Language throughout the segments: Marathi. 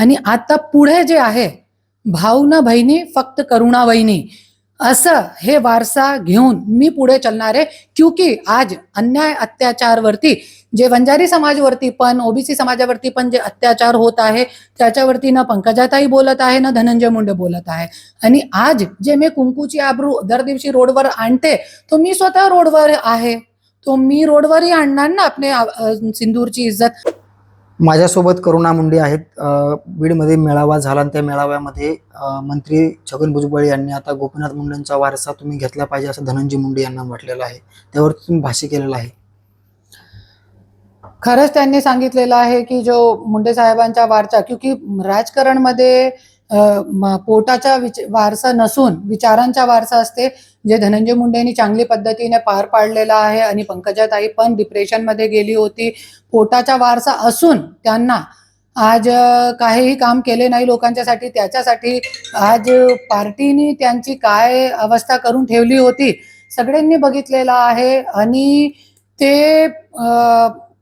आणि आता पुढे जे आहे भाऊ ना बहिणी फक्त करुणा वहिनी असं हे वारसा घेऊन मी पुढे चलणार आहे. क्योंकि आज अन्याय अत्याचारवरती जे वंजारी समाजवरती पण ओबीसी समाजावरती पण जे अत्याचार होत आहे त्याच्यावरती ना पंकजाताई बोलत आहे ना धनंजय मुंडे बोलत आहे. आणि आज जे मी कुंकूची आबरू दर दिवशी रोडवर आणते तो मी स्वतः रोडवर आहे. तो मी रोडवरही आणणार ना आपले सिंदूरची इज्जत? माझ्यासोबत करुणा मुंडे आहेत. बीडमध्ये मेळावा झाला आणि त्या मेळाव्यामध्ये मंत्री छगन भुजबळ यांनी आता गोपीनाथ मुंडेंचा वारसा तुम्ही घेतला पाहिजे असं धनंजय मुंडे यांना म्हटलेलं आहे. त्यावर तुम्ही भाष्य केलेलं आहे. खरंच त्यांनी सांगितलेलं आहे की जो मुंडे साहेबांचा वारसा क्योंकि राजकारणमध्ये पोटाचा विच- वारसा नसून विचारांचा वारसा असते जे धनंजय मुंडेंनी चांगली पद्धतीने पार पाडलेला आहे आणि पंकजाताई पण डिप्रेशनमध्ये गेली होती. पोटाचा वारसा असून त्यांना आज काहीही काम केले नाही लोकांच्यासाठी त्याच्यासाठी आज पार्टीनी त्यांची काय अवस्था करून ठेवली होती सगळ्यांनी बघितलेलं आहे. आणि ते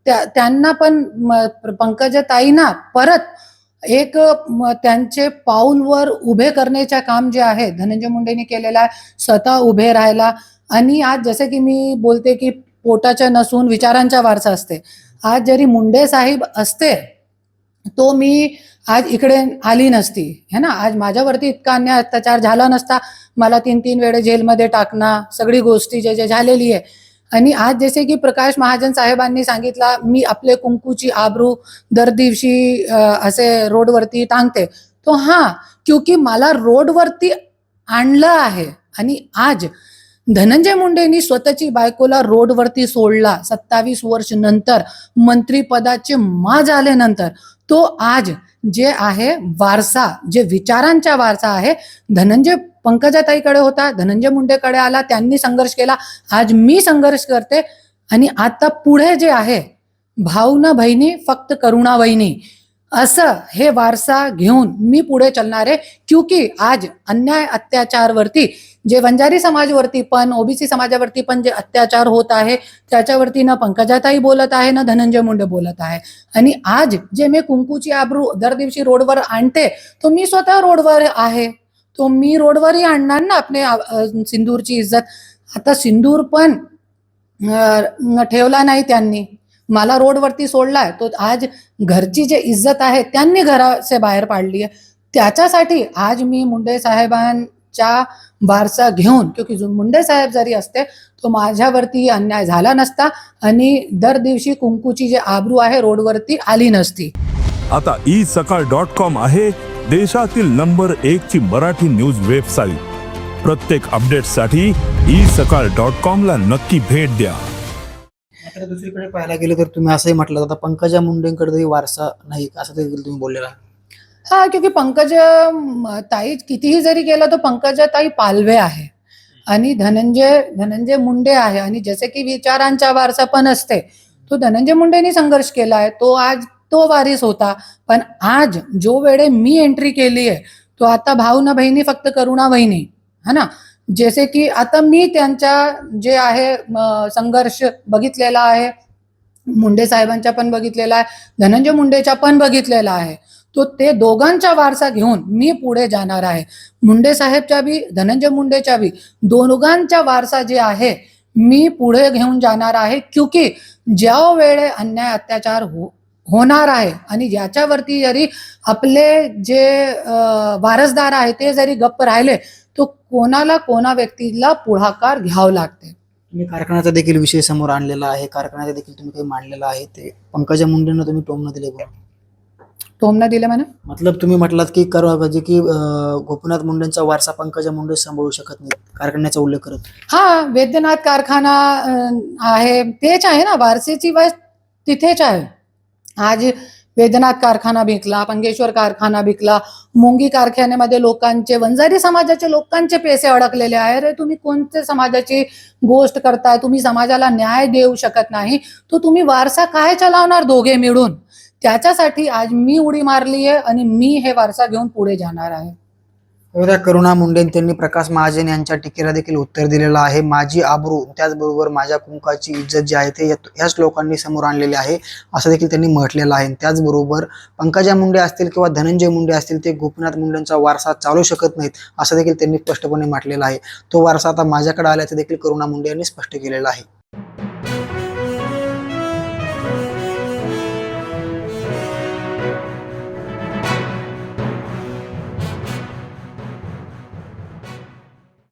त्यांना पण म- पंकजाताईंना परत एक त्यांचे पाऊलवर उभे करण्याचे काम जे आहे धनंजय मुंडेंनी केलेलं आहे स्वतः उभे राहायला. आणि आज जसे की मी बोलते की पोटाच्या नसून विचारांचा वारसा असते. आज जरी मुंडे साहेब असते तो मी आज इकडे आली नसती. है ना? आज माझ्यावरती इतका अन्याय अत्याचार झाला नसता. मला तीन तीन वेळे जेलमध्ये टाकणं सगळी गोष्टी जे जे झालेली आहे. आणि आज जसे की प्रकाश महाजन साहेबांनी सांगितला मी आपले कुंकूची आबरू दर दिवशी असे रोडवरती टांगते तो हा क्योंकि मला रोडवरती आणलं आहे. आणि आज धनंजय मुंडेंनी स्वतःची बायकोला रोडवरती सोडला सत्तावीस वर्ष नंतर मंत्रीपदाचे मा झाल्यानंतर तो आज जे आहे वारसा जे विचारांचा वारसा आहे धनंजय पंकजाताईकडे होता धनंजय मुंडेकडे आला त्यांनी संघर्ष केला. आज मी संघर्ष करते आणि आता पुढे जे आहे भाऊ ना बहिणी फक्त करुणा वहिनी असं हे वारसा घेऊन मी पुढे चलणार आहे क्योंकि आज अन्याय अत्याचारवरती जे वंजारी समाजवरती पण ओबीसी समाजावरती पण जे अत्याचार होत आहे त्याच्यावरती ना पंकजाताई बोलत आहे ना धनंजय मुंडे बोलत आहे. आणि आज जे मी कुंकूची आबरू दर दिवशी रोडवर आणते तो मी स्वतः रोडवर आहे. तो मी रोडवरही आणणार ना आपले सिंदूरची इज्जत. आता सिंदूर पण ठेवला नाही त्यांनी. मला रोडवरती सोडलाय. तो आज घरची जे इज्जत आहे त्यांनी घराचे बाहेर पाडली आहे. त्याच्यासाठी आज मी मुंडे साहेबांच्या वारसा घेऊन क्योंकि मुंडे साहेब जरी असते तो माझ्यावरती अन्याय झाला नसता आणि दर दिवशी कुंकूची जे आबरू आहे रोडवरती आली नसती. आता ई सकाळ डॉट कॉम आहे देशातील नंबर एक ची मराठी न्यूज वेबसाईट. प्रत्येक अपडेटसाठी ई सकाळ डॉट कॉम ला नक्की भेट द्या. मात्र दुसरीकडे पाहायला गेलं तर तुम्ही असंही म्हटलं आता पंकजा मुंडेंकडे वारसा नाही असं देखील तुम्ही बोललेला हा क्योंकि पंकजा ताई कितीही जरी केलं तर पंकजा ताई पालवे आहे. आणि धनंजय धनंजय मुंडे आहे. आणि जसे की विचारांचा वारसा पण असते. तो धनंजय मुंडेनी संघर्ष केला आहे. तो आज तो वारीस होता. पण आज जो वेळे मी एंट्री केली आहे तो आता भाऊ ना बहिणी फक्त करुणा बहिणी. है ना? जसे की आता मी त्यांच्या जे आहे संघर्ष बघितलेला आहे. मुंडे साहेबांच्या पण बघितलेला आहे. धनंजय मुंडेच्या पण बघितलेला आहे. तो ते दोघांचा वारसा घेऊन मी पुढे जाणार आहे. मुंडे साहेबच्या बी धनंजय मुंडेच्या बी दोघांचा वारसा जे आहे मी पुढे घेऊन जाणार आहे. क्योंकि ज्या वेळे अन्याय अत्याचार हो होणार आहे. आणि ज्याच्यावरती जरी आपले जे वारसदार आहे ते जरी गप्प राहिले तो कोणाला कोणा व्यक्तीला पुढाकार घ्यावं लागते. तुम्ही कारखान्याचा देखील विषय समोर आणलेला आहे. कारखान्याचा देखील तुम्ही काही मांडलेला आहे. ते पंकजा मुंडेंना तुम्ही टोमणं दिले टोमना दिले म्हणा. मतलब तुम्ही म्हटलात की कर म्हणजे की गोपीनाथ मुंडेंचा वारसा पंकजा मुंडे सांभाळू शकत नाही कारखान्याचा उल्लेख करत. हा वैद्यनाथ कारखाना आहे तेच आहे ना. वारसेची वय तिथेच आहे. आज वेदनाथ कारखाना विकला पंगेश्वर कारखाना विकला मुंगी कारखान्यामध्ये लोकांचे वंजारी समाजाचे लोकांचे पैसे अडकलेले आहे अरे तुम्ही कोणत्या समाजाची गोष्ट करताय? तुम्ही समाजाला न्याय देऊ शकत नाही. तो तुम्ही वारसा काय चलावणार दोघे मिळून? त्याच्यासाठी आज मी उडी मारली आहे आणि मी हे वारसा घेऊन पुढे जाणार आहे. तर करुणा मुंडे त्यांनी प्रकाश महाजन यांच्या टीकेला देखील उत्तर दिलेलं आहे. माझी आबरू त्याचबरोबर माझ्या कुंकाची इज्जत जी आहे ते या- श्लोकांनी लोकांनी समोर आणलेले आहे असं देखील त्यांनी म्हटलेलं आहे. त्याचबरोबर पंकजा मुंडे असतील किंवा धनंजय मुंडे असतील ते गोपीनाथ मुंडेंचा वारसा चालू शकत नाहीत असं देखील त्यांनी स्पष्टपणे म्हटलेलं आहे. तो वारसा आता माझ्याकडे आल्याचं देखील करुणा मुंडे यांनी स्पष्ट केलेलं आहे.